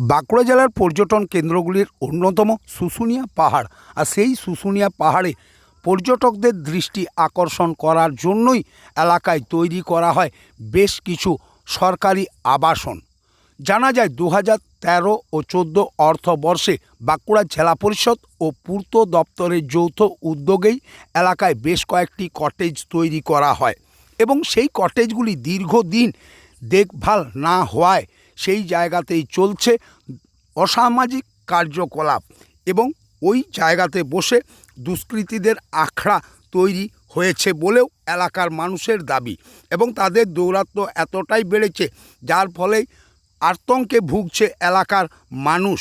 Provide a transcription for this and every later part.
বাঁকুড়া জেলার পর্যটন কেন্দ্রগুলির অন্যতম শুশুনিয়া পাহাড়। আর সেই শুশুনিয়া পাহাড়ে পর্যটকদের দৃষ্টি আকর্ষণ করার জন্যই এলাকায় তৈরি করা হয় বেশ কিছু সরকারি আবাসন। জানা যায় দু তেরো ও চোদ্দ অর্থবর্ষে বাঁকুড়া জেলা পরিষদ ও পূর্ত দপ্তরের যৌথ উদ্যোগেই এলাকায় বেশ কয়েকটি কটেজ তৈরি করা হয় এবং সেই কটেজগুলি দীর্ঘদিন দেখভাল না হওয়ায় সেই জায়গাতেই চলছে অসামাজিক কার্যকলাপ এবং ওই জায়গাতে বসে দুষ্কৃতীদের আখড়া তৈরি হয়েছে বলেও এলাকার মানুষের দাবি এবং তাদের দৌরাত্ম এতটাই বেড়েছে যার ফলে আতঙ্কে ভুগছে এলাকার মানুষ।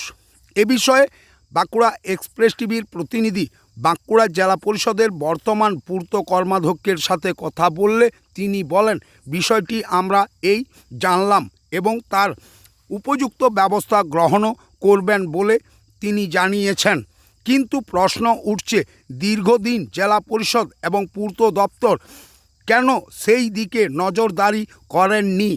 এ বিষয়ে বাঁকুড়া এক্সপ্রেস টিভির প্রতিনিধি বাঁকুড়া জেলা পরিষদের বর্তমান পূর্ত কর্মাধ্যক্ষের সাথে কথা বললে তিনি বলেন, বিষয়টি আমরা এই জানলাম। এবং তার উপযুক্ত ব্যবস্থা গ্রহণও করবেন বলে তিনি জানিয়েছেন। কিন্তু প্রশ্ন উঠছে, দীর্ঘদিন জেলা পরিষদ এবং পূর্ত দপ্তর কেন সেই দিকে নজরদারি করেননি?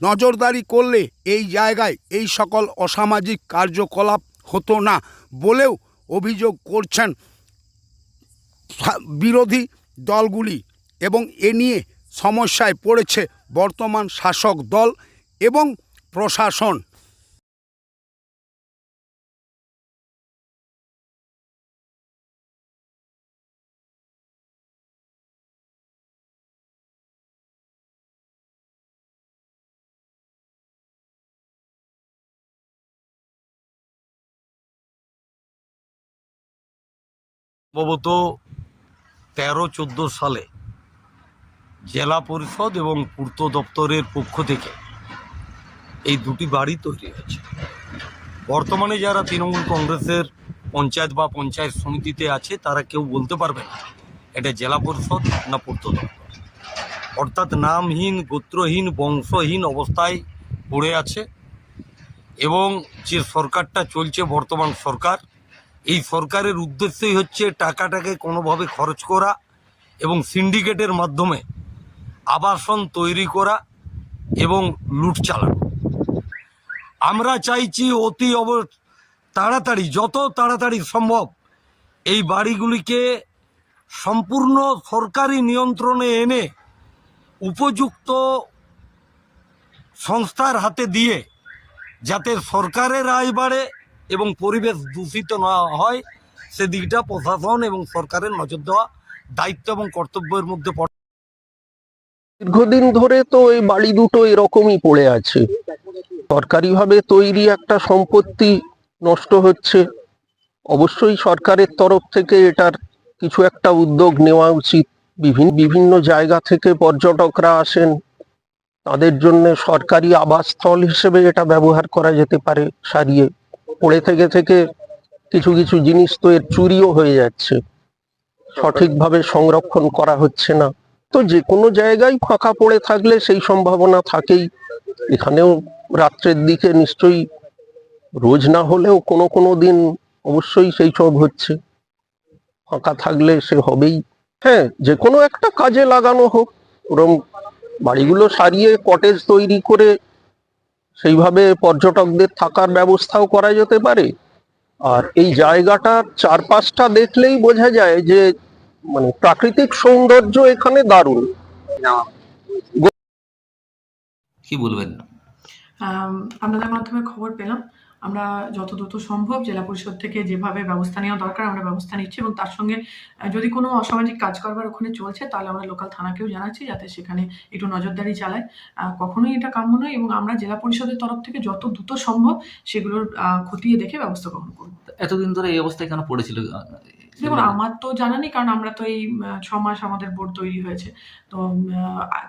নজরদারি করলে এই জায়গায় এই সকল অসামাজিক কার্যকলাপ হতো না বলেও অভিযোগ করছেন বিরোধী দলগুলি এবং এ নিয়ে সমস্যায় পড়েছে বর্তমান শাসক দল এবং প্রশাসন। সম্ভবত তেরো চোদ্দ সালে জেলা পরিষদ এবং পূর্ত দপ্তরের পক্ষ থেকে এই দুটি বাড়ি তৈরি হয়েছে। বর্তমানে যারা তৃণমূল কংগ্রেসের পঞ্চায়েত বা পঞ্চায়েত সমিতিতে আছে, তারা কেউ বলতে পারবে না এটা জেলা পরিষদ না পূর্ত অর্থাৎ নামহীন, গোত্রহীন, বংশহীন অবস্থায় পড়ে আছে এবং যে সরকারটা চলছে, বর্তমান সরকার, এই সরকারের উদ্দেশ্যই হচ্ছে টাকাটাকে কোনোভাবে খরচ করা এবং সিন্ডিকেটের মাধ্যমে আবাসন তৈরি করা এবং লুট চালানো। আমরা চাইছি অতি অব তাড়াতাড়ি, যত তাড়াতাড়ি সম্ভব এই বাড়িগুলিকে সম্পূর্ণ সরকারি নিয়ন্ত্রণে এনে উপযুক্ত সংস্থার হাতে দিয়ে যাতে সরকারের আয় বাড়ে এবং পরিবেশ দূষিত না হয়, সেদিকটা প্রশাসন এবং সরকারের নজর দেওয়া দায়িত্ব এবং কর্তব্যের মধ্যে পড়ে দীর্ঘদিন ধরে তো এই বাড়ি দুটো এরকমই পড়ে আছে। সরকারিভাবে তৈরি একটা সম্পত্তি নষ্ট হচ্ছে। অবশ্যই সরকারের তরফ থেকে এটার কিছু একটা উদ্যোগ নেওয়া উচিত। বিভিন্ন বিভিন্ন জায়গা থেকে পর্যটকরা আসেন। তাদের জন্য সরকারি আবাসস্থল হিসেবে এটা ব্যবহার করা যেতে পারে সারিয়ে। পড়ে থেকে থেকে কিছু কিছু জিনিস তো এর চুরিও হয়ে যাচ্ছে। সঠিকভাবে সংরক্ষণ করা হচ্ছে না। তো যে কোনো জায়গায় ফাঁকা পড়ে থাকলে সেই সম্ভাবনা থাকেই। এখানেও রাত্রের দিকে নিশ্চয়ই রোজ না হলেও কোনো কোনো দিন অবশ্যই সেই সব হচ্ছে। ফাঁকা থাকলে সে হবেই। হ্যাঁ যে কোনো একটা কাজে লাগানো হোক ওরম বাড়িগুলো সারিয়ে কটেজ তৈরি করে সেইভাবে পর্যটকদের থাকার ব্যবস্থাও করা যেতে পারে। আর এই জায়গাটার চারপাশটা দেখলেই বোঝা যায় যে মানে প্রাকৃতিক সৌন্দর্য এখানে দারুণ। কি বলবেন? আপনাদের মাধ্যমে খবর পেলাম। আমরা যত দ্রুত সম্ভব জেলা পরিষদ থেকে যেভাবে ব্যবস্থা নেওয়া দরকার, আমরা ব্যবস্থা নিচ্ছি এবং তার সঙ্গে যদি কোনো অসামাজিক কাজ কারবার ওখানে চলছে, তাহলে আমরা লোকাল থানাকেও জানাচ্ছি যাতে সেখানে একটু নজরদারি চালায়। কখনোই এটা কাম্য নয় এবং আমরা জেলা পরিষদের তরফ থেকে যত দ্রুত সম্ভব সেগুলোর খতিয়ে দেখে ব্যবস্থা গ্রহণ করব। এতদিন ধরে এই অবস্থায় কেন পড়েছিল? দেখুন আমার তো জানা নেই কারণ আমরা তো এই ছ মাস আমাদের বোর্ড তৈরি হয়েছে। তো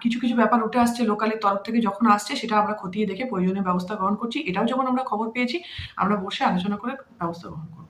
কিছু কিছু ব্যাপার উঠে আসছে লোকালের তরফ থেকে যখন আসছে সেটা আমরা খতিয়ে দেখে প্রয়োজনীয় ব্যবস্থা গ্রহণ করছি। এটাও যখন আমরা খবর পেয়েছি আমরা বসে আলোচনা করে ব্যবস্থা গ্রহণ করব।